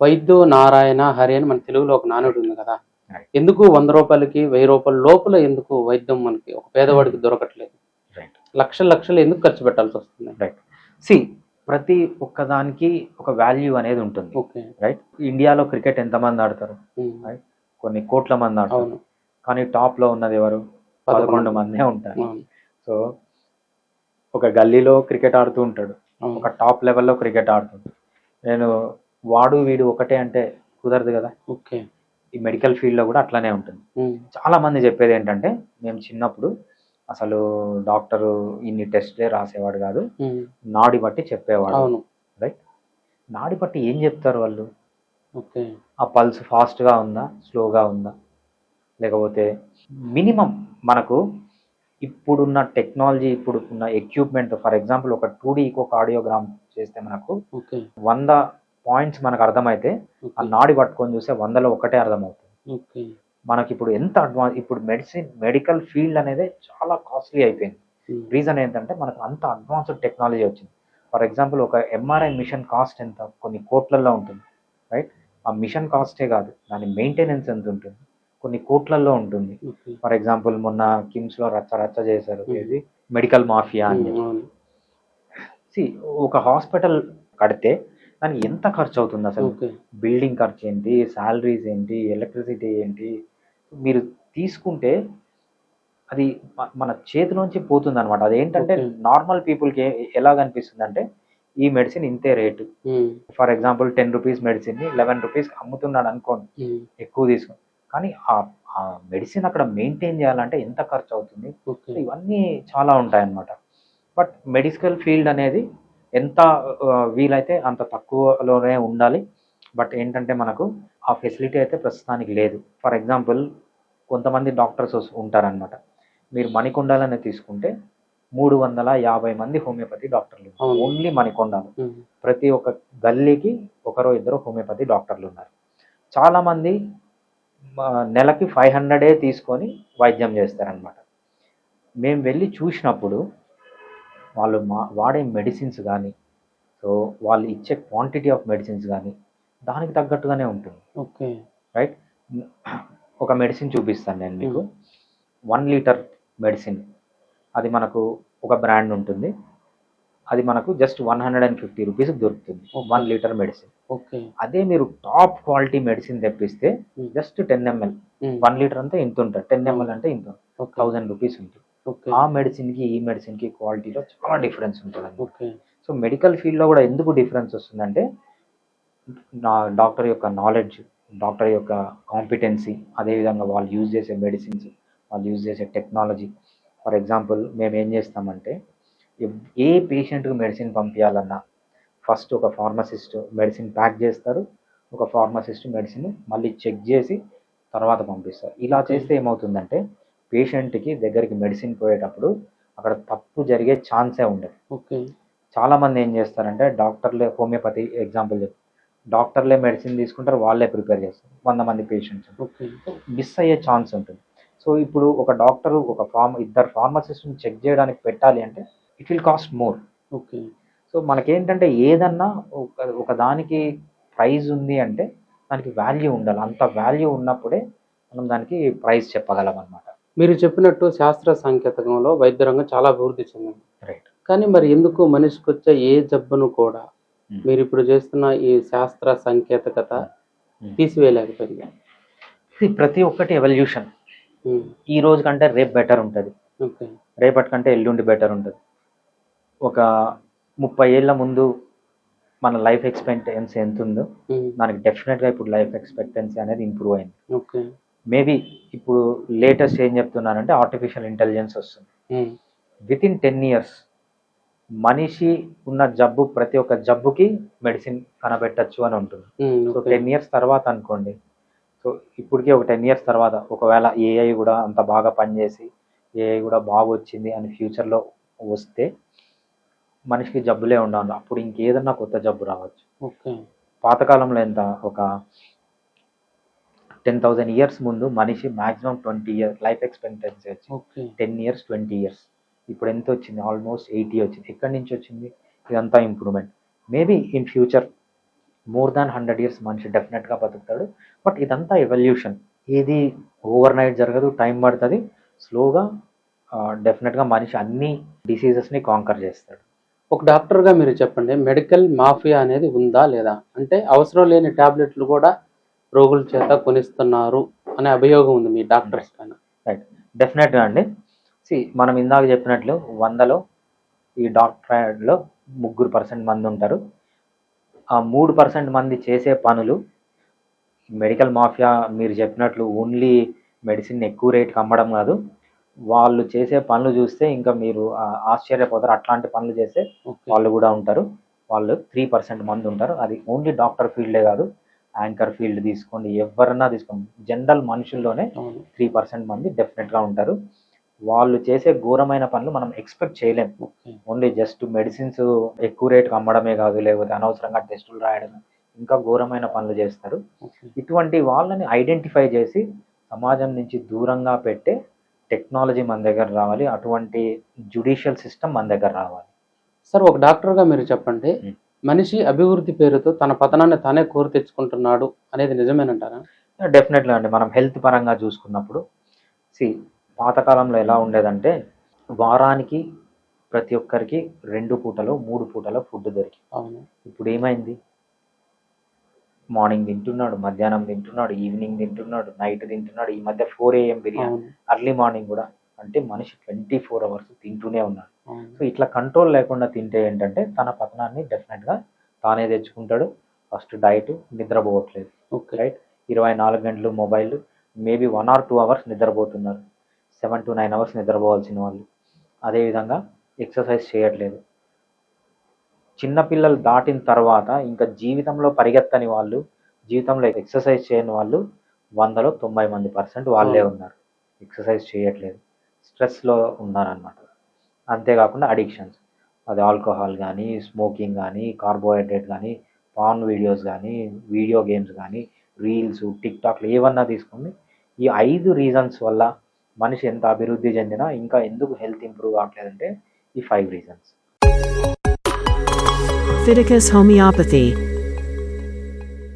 వైద్యు నారాయణ హరి అని మన తెలుగులో ఒక నానుడు ఉంది కదా. ఎందుకు వంద రూపాయలకి వెయ్యి రూపాయల లోపల ఎందుకు వైద్యం మనకి ఒక పేదవాడికి దొరకట్లేదు? రైట్ లక్షలు లక్షలు ఎందుకు ఖర్చు పెట్టాల్సి వస్తుంది? రైట్ సి ప్రతి ఒక్కదానికి ఒక వాల్యూ అనేది ఉంటుంది. ఓకే. రైట్ ఇండియాలో క్రికెట్ ఎంతమంది ఆడతారు. రైట్ కొన్ని కోట్ల మంది ఆడతారు. కానీ టాప్లో ఉన్నది ఎవరు? పదకొండు. మందే ఉంటారు. అవును సో ఒక గల్లీలో క్రికెట్ ఆడుతూ ఉంటాడు. ఒక టాప్ లెవెల్లో క్రికెట్ ఆడుతుంటాడు. నేను వాడు వీడు ఒకటే అంటే కుదరదు కదా. ఓకే. ఈ మెడికల్ ఫీల్డ్లో కూడా అట్లానే ఉంటుంది. చాలా మంది చెప్పేది ఏంటంటే మేము చిన్నప్పుడు అసలు డాక్టరు ఇన్ని టెస్ట్లే రాసేవాడు కాదు. నాడి బట్టి చెప్పేవాడు. రైట్? నాడి బట్టి ఏం చెప్తారు వాళ్ళు? ఓకే. ఆ పల్స్ ఫాస్ట్గా ఉందా? స్లోగా ఉందా? లేకపోతే మినిమం మనకు ఇప్పుడున్న టెక్నాలజీ ఇప్పుడు ఉన్న ఎక్విప్మెంట్ ఫర్ ఎగ్జాంపుల్ ఒక టూ డీ ఈకో కార్డియోగ్రామ్ చేస్తే మనకు వంద పాయింట్స్ మనకు అర్థమైతే ఆ నాడి పట్టుకొని చూస్తే వందలో ఒకటే అర్థమవుతుంది. మనకి ఇప్పుడు ఎంత అడ్వాన్స్ ఇప్పుడు మెడిసిన్ మెడికల్ ఫీల్డ్ అనేది చాలా కాస్ట్లీ అయిపోయింది. రీజన్ ఏంటంటే మనకు అంత అడ్వాన్స్డ్ టెక్నాలజీ వచ్చింది. ఫర్ ఎగ్జాంపుల్ ఒక ఎంఆర్ఐ మిషన్ కాస్ట్ ఎంత? కొన్ని కోట్లల్లో ఉంటుంది రైట్ ఆ మిషన్ కాస్టే కాదు దాని మెయింటెనెన్స్ ఎంత ఉంటుంది? కొన్ని కోట్లల్లో ఉంటుంది. ఫర్ ఎగ్జాంపుల్ మొన్న కిమ్స్లో రచ్చ రచ్చ చేశారు. Hmm. ఇది మెడికల్ మాఫియా అని See, ఒక హాస్పిటల్ కడితే దానికి ఎంత ఖర్చు అవుతుంది అసలు బిల్డింగ్ ఖర్చు ఏంటి శాలరీస్ ఏంటి ఎలక్ట్రిసిటీ ఏంటి? మీరు తీసుకుంటే అది మన చేతిలోంచి పోతుంది అనమాట అదేంటంటే. నార్మల్ పీపుల్కి ఎలా కనిపిస్తుంది అంటే ఈ మెడిసిన్ ఇంతే rate. For example ten rupees మెడిసిన్ని లెవెన్ రూపీస్ అమ్ముతున్నాడు అనుకోండి. ఎక్కువ తీసుకుని. కానీ ఆ ఆ మెడిసిన్ అక్కడ మెయింటైన్ చేయాలంటే ఎంత ఖర్చు అవుతుంది ఇవన్నీ చాలా ఉంటాయన్నమాట. బట్ మెడికల్ ఫీల్డ్ అనేది ఎంత వీలైతే అంత తక్కువలోనే ఉండాలి. బట్ ఏంటంటే మనకు ఆ ఫెసిలిటీ అయితే ప్రస్తుతానికి లేదు. ఫర్ ఎగ్జాంపుల్ కొంతమంది డాక్టర్స్ ఉంటారనమాట మీరు మణికొండాలని తీసుకుంటే మూడు వందల యాభై మంది హోమియోపతి డాక్టర్లు. ఓన్లీ మణికొండాలు. ప్రతి ఒక్క గల్లీకి ఒకరో ఇద్దరు హోమియోపతి డాక్టర్లు ఉన్నారు. చాలామంది నెలకి ఫైవ్ హండ్రెడే తీసుకొని వైద్యం చేస్తారనమాట మేము వెళ్ళి చూసినప్పుడు వాళ్ళు మా వాడే మెడిసిన్స్ కానీ సో వాళ్ళు ఇచ్చే క్వాంటిటీ ఆఫ్ మెడిసిన్స్ కానీ దానికి తగ్గట్టుగానే ఉంటుంది. ఓకే. రైట్ ఒక మెడిసిన్ చూపిస్తాను నేను మీకు. వన్ లీటర్ మెడిసిన్ అది మనకు ఒక బ్రాండ్ ఉంటుంది. అది మనకు just one hundred and fifty రూపీస్కి దొరుకుతుంది. One litre medicine okay. అదే మీరు top quality medicine తెప్పిస్తే. Just ten ML. One litre అంతా ఇంత ఉంటుంది టెన్ ఎంఎల్ అంటే ఇంత థౌజండ్ రూపీస్ ఉంటుంది. ఆ మెడిసిన్కి ఈ మెడిసిన్కి క్వాలిటీలో చాలా డిఫరెన్స్ ఉంటుంది ఓకే. సో మెడికల్ ఫీల్డ్లో కూడా ఎందుకు డిఫరెన్స్ వస్తుందంటే నా డాక్టర్ యొక్క నాలెడ్జ్ డాక్టర్ యొక్క కాంపిటెన్సీ అదేవిధంగా వాళ్ళు యూజ్ చేసే మెడిసిన్స్ వాళ్ళు యూజ్ చేసే టెక్నాలజీ. ఫర్ ఎగ్జాంపుల్ మేము ఏం చేస్తామంటే ఏ పేషెంట్కి మెడిసిన్ పంపించాలన్నా ఫస్ట్ ఒక ఫార్మసిస్ట్ మెడిసిన్ ప్యాక్ చేస్తారు ఒక ఫార్మసిస్ట్ మెడిసిన్ మళ్ళీ చెక్ చేసి తర్వాత పంపిస్తారు. ఇలా. చేస్తే ఏమవుతుందంటే పేషెంట్కి దగ్గరికి మెడిసిన్ పోయేటప్పుడు అక్కడ తప్పు జరిగే ఛాన్సే ఉండదు. ఓకే. చాలా మంది ఏం చేస్తారంటే డాక్టర్లే హోమియోపతి ఎగ్జాంపుల్ చెప్ డాక్టర్లే మెడిసిన్ తీసుకుంటారు వాళ్ళే ప్రిపేర్ చేస్తారు. వంద మంది పేషెంట్స్ ఓకే. మిస్ అయ్యే ఛాన్స్ ఉంటుంది. సో ఇప్పుడు ఒక డాక్టర్ ఒక ఫార్మ్ ఇద్దరు ఫార్మసిస్ట్ని చెక్ చేయడానికి పెట్టాలి అంటే it will cost more. Okay. So మనకేంటంటే ఏదన్నా ఒక ఒక దానికి ప్రైజ్ ఉంది అంటే దానికి వాల్యూ ఉండాలి. అంత వాల్యూ ఉన్నప్పుడే మనం దానికి ప్రైస్ చెప్పగలం అనమాట మీరు చెప్పినట్టు శాస్త్ర సాంకేతికంలో వైద్య రంగం చాలా అభివృద్ధి చెందింది. రైట్ కానీ మరి ఎందుకు మనిషికి వచ్చే ఏ జబ్బును కూడా మీరు ఇప్పుడు చేస్తున్న ఈ శాస్త్ర సాంకేతికత తీసివేయలేకపోయింది? ప్రతి ఒక్కటి ఎవల్యూషన్. ఈ రోజు కంటే రేపు బెటర్ ఉంటుంది. ఓకే. రేపటి కంటే ఎల్లుండి బెటర్ ఉంటుంది. ఒక ముప్పై ఏళ్ళ ముందు మన లైఫ్ ఎక్స్పెక్టెన్సీ ఎంత ఉందో ఉమ్. దానికి డెఫినెట్గా ఇప్పుడు లైఫ్ ఎక్స్పెక్టెన్సీ అనేది ఇంప్రూవ్ అయింది. ఓకే. మేబీ ఇప్పుడు లేటెస్ట్ ఏం చెప్తున్నానంటే ఆర్టిఫిషియల్ ఇంటెలిజెన్స్ వస్తుంది. విత్ ఇన్ టెన్ ఇయర్స్ మనిషి ఉన్న జబ్బు ప్రతి ఒక్క జబ్బుకి మెడిసిన్ కనబెట్టచ్చు అని ఉంటుంది. సో. టెన్ ఇయర్స్ తర్వాత అనుకోండి సో ఇప్పటికే ఒక టెన్ ఇయర్స్ తర్వాత ఒకవేళ ఏఐ కూడా అంత బాగా పనిచేసి ఏఐ కూడా బాగా వచ్చింది అని ఫ్యూచర్లో వస్తే మనిషికి జబ్బులే ఉండాలి అప్పుడు ఇంకేదన్నా కొత్త జబ్బు రావచ్చు పాతకాలంలో ఎంత ఒక టెన్ థౌజండ్ ఇయర్స్ ముందు మనిషి maximum twenty years life expectancy వచ్చింది. Okay ten years twenty years ఇప్పుడు ఎంత వచ్చింది? ఆల్మోస్ట్ ఎయిటీ వచ్చింది. ఎక్కడి నుంచి వచ్చింది? ఇదంతా improvement maybe in future more than hundred years మనిషి డెఫినెట్గా బతుకుతాడు. బట్ ఇదంతా ఎవల్యూషన్ ఇది ఓవర్ నైట్ జరగదు టైం పడుతుంది. స్లోగా డెఫినెట్గా మనిషి అన్ని డిసీజెస్ని కాంకర్ చేస్తాడు. ఒక డాక్టర్గా మీరు చెప్పండి మెడికల్ మాఫియా అనేది ఉందా లేదా? అంటే అవసరం లేని టాబ్లెట్లు కూడా రోగుల చేత కొనిస్తున్నారు అనే అభియోగం ఉంది మీ డాక్టర్స్ పైన. రైట్ డెఫినెట్గా అండి. సి మనం ఇందాక చెప్పినట్లు వందలో ఈ డాక్టర్లో ముగ్గురు పర్సెంట్ మంది ఉంటారు. ఆ మూడు పర్సెంట్ మంది చేసే పనులు మెడికల్ మాఫియా మీరు చెప్పినట్లు ఓన్లీ మెడిసిన్ ఎక్కువ రేట్కి అమ్మడం కాదు. వాళ్ళు చేసే పనులు చూస్తే ఇంకా మీరు ఆశ్చర్యపోతారు. అట్లాంటి పనులు చేసే ఓకే. వాళ్ళు కూడా ఉంటారు. వాళ్ళు త్రీ పర్సెంట్ మంది ఉంటారు. అది ఓన్లీ డాక్టర్ ఫీల్డే కాదు. యాంకర్ ఫీల్డ్ తీసుకోండి ఎవరన్నా తీసుకోండి. జనరల్ మనుషుల్లోనే త్రీ పర్సెంట్ మంది డెఫినెట్గా ఉంటారు. వాళ్ళు చేసే ఘోరమైన పనులు మనం ఎక్స్పెక్ట్ చేయలేం. ఓకే. ఓన్లీ జస్ట్ మెడిసిన్స్ ఎక్కువ రేటుకి అమ్మడమే కాదు లేకపోతే అనవసరంగా టెస్టులు రాయడం ఇంకా ఘోరమైన పనులు చేస్తారు. ఇటువంటి వాళ్ళని ఐడెంటిఫై చేసి సమాజం నుంచి దూరంగా పెట్టే టెక్నాలజీ మన దగ్గర రావాలి. అటువంటి జుడిషియల్ సిస్టమ్ మన దగ్గర రావాలి. సార్ ఒక డాక్టర్గా మీరు చెప్పండి. మనిషి అభివృద్ధి పేరుతో తన పతనాన్ని తానే కోరి తెచ్చుకుంటున్నాడు అనేది నిజమేనంటారా? డెఫినెట్గా అండి. మనం హెల్త్ పరంగా చూసుకున్నప్పుడు సి పాతకాలంలో ఎలా ఉండేదంటే వారానికి ప్రతి ఒక్కరికి రెండు పూటలు మూడు పూటల ఫుడ్ దొరికి అవును. ఇప్పుడు ఏమైంది? మార్నింగ్ తింటున్నాడు మధ్యాహ్నం తింటున్నాడు ఈవినింగ్ తింటున్నాడు నైట్ తింటున్నాడు ఈ మధ్య four AM biryani early morning కూడా అంటే మనిషి ట్వంటీ ఫోర్ అవర్స్ తింటూనే ఉన్నాడు. సో ఇట్లా కంట్రోల్ లేకుండా తింటే ఏంటంటే తన పతనాన్ని డెఫినెట్గా తానే తెచ్చుకుంటాడు. ఫస్ట్ డైట్ నిద్రపోవట్లేదు. ఓకే. రైట్? ఇరవై నాలుగు గంటలు mobile maybe one or two hours నిద్రపోతున్నారు. సెవెన్ టు నైన్ అవర్స్ నిద్రపోవాల్సిన వాళ్ళు. అదేవిధంగా ఎక్సర్సైజ్ చేయట్లేదు. చిన్నపిల్లలు దాటిన తర్వాత ఇంకా జీవితంలో పరిగెత్తని వాళ్ళు జీవితంలో ఎక్సర్సైజ్ చేయని వాళ్ళు వందలో తొంభై మంది పర్సెంట్ వాళ్ళే ఉన్నారు. ఎక్సర్సైజ్ చేయట్లేదు. స్ట్రెస్లో ఉన్నారనమాట అంతేకాకుండా అడిక్షన్స్. అది ఆల్కహాల్ కానీ స్మోకింగ్ కానీ కార్బోహైడ్రేట్ కానీ పాన్ వీడియోస్ కానీ వీడియో గేమ్స్ కానీ రీల్స్ టిక్టాక్లు ఏవన్నా తీసుకోండి ఈ ఐదు రీజన్స్ వల్ల మనిషి ఎంత అభివృద్ధి చెందినా ఇంకా ఎందుకు హెల్త్ ఇంప్రూవ్ కావట్లేదంటే ఈ ఫైవ్ రీజన్స్. Fidicus homeopathy